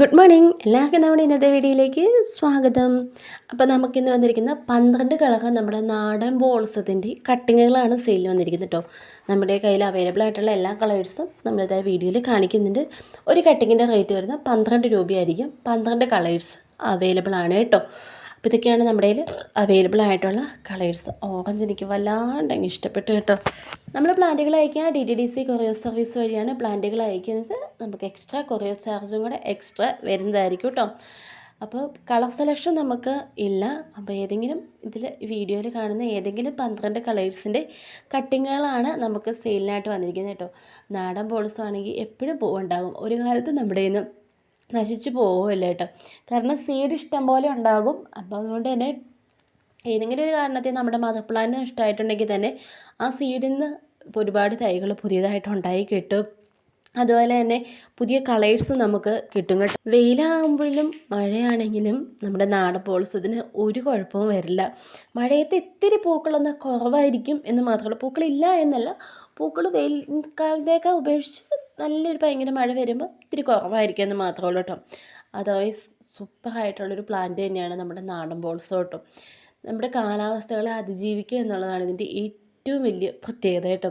Good morning എല്ലാവർക്കും നമ്മുടെ ഇന്നത്തെ വീഡിയോയിലേക്ക് സ്വാഗതം. അപ്പോൾ നമുക്കിന്ന് വന്നിരിക്കുന്ന പന്ത്രണ്ട് കളർ നമ്മുടെ നാടൻ ബോൾസത്തിന്റെ കട്ടിങ്ങുകളാണ് സെയിൽ വന്നിരിക്കുന്നത് കേട്ടോ നമ്മുടെ കയ്യിൽ അവൈലബിൾ ആയിട്ടുള്ള എല്ലാ കളേഴ്സും നമ്മളിതായ വീഡിയോയിൽ കാണിക്കുന്നുണ്ട്. ഒരു കട്ടിങ്ങിന്റെ റേറ്റ് വരുന്ന പന്ത്രണ്ട് രൂപയായിരിക്കും. പന്ത്രണ്ട് കളേഴ്സ് അവൈലബിൾ ആണ് കേട്ടോ അപ്പോൾ ഇതൊക്കെയാണ് നമ്മുടെ കയ്യിൽ അവൈലബിൾ ആയിട്ടുള്ള കളേഴ്സ് ഓറഞ്ച് എനിക്ക് വല്ലാണ്ട് ഇഷ്ടപ്പെട്ടു കേട്ടോ. നമ്മൾ പ്ലാന്റുകൾ അയക്കുക D T D C courier service വഴിയാണ് പ്ലാന്റുകൾ അയക്കുന്നത്. നമുക്ക് എക്സ്ട്രാ കൊറിയർ ചാർജും കൂടെ എക്സ്ട്രാ വരുന്നതായിരിക്കും കേട്ടോ. അപ്പോൾ കളർ സെലക്ഷൻ നമുക്ക് ഇല്ല. അപ്പോൾ ഏതെങ്കിലും ഇതിൽ വീഡിയോയിൽ കാണുന്ന ഏതെങ്കിലും പന്ത്രണ്ട് കളേഴ്സിന്റെ കട്ടിങ്ങുകളാണ് നമുക്ക് സെയിലിനായിട്ട് വന്നിരിക്കുന്നത് കേട്ടോ. നാടൻ ബോൾസും ആണെങ്കിൽ എപ്പോഴും പൂവുണ്ടാകും ഒരു കാലത്ത് നമ്മുടെ നിന്ന് നശിച്ചു പോകുമല്ലേ കേട്ടോ കാരണം സീഡ് ഇഷ്ടം പോലെ ഉണ്ടാകും. അപ്പോൾ അതുകൊണ്ട് തന്നെ ഏതെങ്കിലും ഒരു കാരണത്തിൽ നമ്മുടെ മദർ പ്ലാന്റ് തന്നെ ആ സീഡിൽ നിന്ന് ഒരുപാട് തൈകൾ പുതിയതായിട്ട് ഉണ്ടായി കിട്ടും. അതുപോലെ തന്നെ പുതിയ കളേഴ്സ് നമുക്ക് കിട്ടും കേട്ടോ. വെയിലാകുമ്പോഴും മഴയാണെങ്കിലും നമ്മുടെ നാടൻ പോൾസതിന് ഒരു കുഴപ്പവും വരില്ല. മഴയത്ത് ഇത്തിരി പൂക്കളൊന്നും കുറവായിരിക്കും എന്ന് മാത്രമല്ല പൂക്കളില്ല എന്നല്ല. പൂക്കൾ വെയിൽ കാലത്തേക്കാൾ ഉപേക്ഷിച്ച് നല്ലൊരു ഭയങ്കര മഴ വരുമ്പോൾ ഇത്തിരി കുറവായിരിക്കും എന്ന് മാത്രമേ ഉള്ളൂ കേട്ടോ. അതർവൈസ് സൂപ്പറായിട്ടുള്ളൊരു പ്ലാന്റ് തന്നെയാണ് നമ്മുടെ നാടൻ ബോൾസ് കേട്ടോ. നമ്മുടെ കാലാവസ്ഥകളെ അതിജീവിക്കുക എന്നുള്ളതാണ് ഇതിന്റെ ഏറ്റവും വലിയ പ്രത്യേകത കേട്ടോ.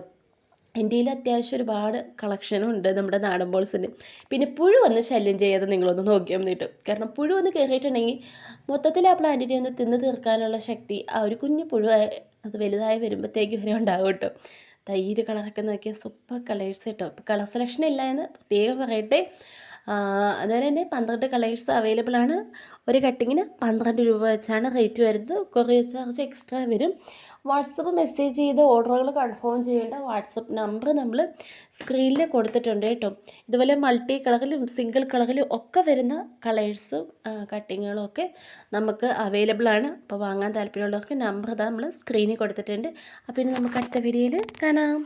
ഇന്ത്യയിൽ അത്യാവശ്യം ഒരുപാട് കളക്ഷനും ഉണ്ട് നമ്മുടെ നാടൻ ബോൾസിന് പിന്നെ പുഴു വന്ന് ശല്യം ചെയ്യാതെ നിങ്ങളൊന്ന് നോക്കിയാൽ കേട്ടോ. കാരണം പുഴു വന്ന് കയറിയിട്ടുണ്ടെങ്കിൽ മൊത്തത്തിൽ ആ പ്ലാന്റിനെ ഒന്ന് തിന്ന് തീർക്കാനുള്ള ശക്തി ആ ഒരു കുഞ്ഞു പുഴു അത് വലുതായി വരുമ്പോഴത്തേക്ക് വരെ ഉണ്ടാകും കേട്ടോ. തൈര് കളറൊക്കെ നോക്കിയാൽ സൂപ്പർ കളേഴ്സ് കേട്ടോ. അപ്പോൾ കളർ സെലക്ഷൻ ഇല്ല എന്ന് പ്രത്യേകം പറയട്ടെ. അതുപോലെ തന്നെ പന്ത്രണ്ട് കളേഴ്സ് അവൈലബിൾ ആണ്. ഒരു കട്ടിങ്ങിന് പന്ത്രണ്ട് രൂപ വെച്ചാണ് റേറ്റ് വരുന്നത്. കൊറിയർ ചാർജ് എക്സ്ട്രാ വരും. വാട്സപ്പ് മെസ്സേജ് ചെയ്ത് ഓർഡറുകൾ കൺഫേം ചെയ്യേണ്ട വാട്സപ്പ് നമ്പർ നമ്മൾ സ്ക്രീനിൽ കൊടുത്തിട്ടുണ്ട് കേട്ടോ. ഇതുപോലെ മൾട്ടി കളറിലും സിംഗിൾ കളറിലും ഒക്കെ വരുന്ന കളേഴ്സും കട്ടിങ്ങുകളും ഒക്കെ നമുക്ക് അവൈലബിൾ ആണ്. അപ്പോൾ വാങ്ങാൻ താല്പര്യമുള്ളവർക്ക് നമ്പർ ഇതാ നമ്മൾ സ്ക്രീനിൽ കൊടുത്തിട്ടുണ്ട്. അപ്പോൾ ഇനി നമുക്ക് അടുത്ത വീഡിയോയിൽ കാണാം.